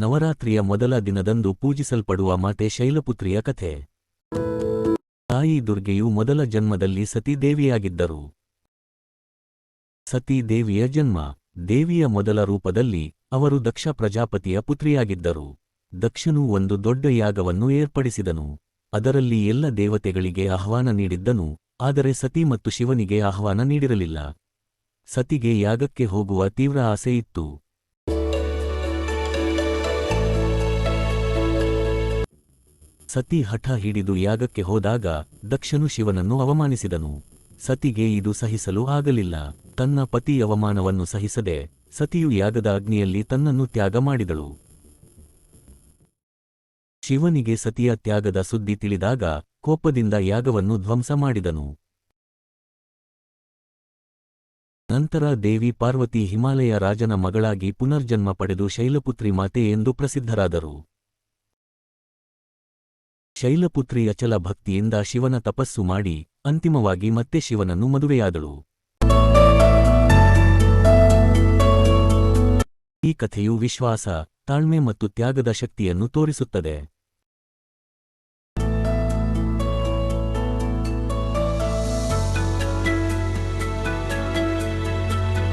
ನವರಾತ್ರಿಯ ಮೊದಲ ದಿನದಂದು ಪೂಜಿಸಲ್ಪಡುವ ಮಾತೆ ಶೈಲಪುತ್ರಿಯ ಕಥೆ. ತಾಯಿ ದುರ್ಗೆಯು ಮೊದಲ ಜನ್ಮದಲ್ಲಿ ಸತೀದೇವಿಯಾಗಿದ್ದರು ಸತೀದೇವಿಯ ಸತಿ ದೇವಿಯ ಜನ್ಮ. ದೇವಿಯ ಮೊದಲ ರೂಪದಲ್ಲಿ ಅವರು ದಕ್ಷ ಪ್ರಜಾಪತಿಯ ಪುತ್ರಿಯಾಗಿದ್ದರು. ದಕ್ಷನು ಒಂದು ದೊಡ್ಡ ಯಾಗವನ್ನು ಏರ್ಪಡಿಸಿದನು. ಅದರಲ್ಲಿ ಎಲ್ಲ ದೇವತೆಗಳಿಗೆ ಆಹ್ವಾನ ನೀಡಿದ್ದನು, ಆದರೆ ಸತಿ ಮತ್ತು ಶಿವನಿಗೆ ಆಹ್ವಾನ ನೀಡಿರಲಿಲ್ಲ. ಸತಿಗೆ ಯಾಗಕ್ಕೆ ಹೋಗುವ ತೀವ್ರ ಆಸೆ ಇತ್ತು ಸತಿ ಹಠ ಹಿಡಿದು ಯಾಗಕ್ಕೆ ಹೋದಾಗ ದಕ್ಷನು ಶಿವನನ್ನು ಅವಮಾನಿಸಿದನು. ಸತಿಗೆ ಇದು ಸಹಿಸಲು ಆಗಲಿಲ್ಲ. ತನ್ನ ಪತಿ ಅವಮಾನವನ್ನು ಸಹಿಸದೆ ಸತಿಯು ಯಾಗದ ಅಗ್ನಿಯಲ್ಲಿ ತನ್ನನ್ನು ತ್ಯಾಗ ಮಾಡಿದಳು. ಶಿವನಿಗೆ ಸತಿಯ ತ್ಯಾಗದ ಸುದ್ದಿ ತಿಳಿದಾಗ ಕೋಪದಿಂದ ಯಾಗವನ್ನು ಧ್ವಂಸ ಮಾಡಿದನು. ನಂತರ ದೇವಿ ಪಾರ್ವತಿ ಹಿಮಾಲಯ ರಾಜನ ಮಗಳಾಗಿ ಪುನರ್ಜನ್ಮ ಪಡೆದು ಶೈಲಪುತ್ರಿ ಮಾತೆ ಎಂದು ಪ್ರಸಿದ್ಧರಾದರು. ಶೈಲಪುತ್ರಿ ಅಚಲ ಭಕ್ತಿಯಿಂದ ಶಿವನ ತಪಸ್ಸು ಮಾಡಿ ಅಂತಿಮವಾಗಿ ಮತ್ತೆ ಶಿವನನ್ನು ಮದುವೆಯಾದಳು. ಈ ಕಥೆಯು ವಿಶ್ವಾಸ, ತಾಳ್ಮೆ ಮತ್ತು ತ್ಯಾಗದ ಶಕ್ತಿಯನ್ನು ತೋರಿಸುತ್ತದೆ.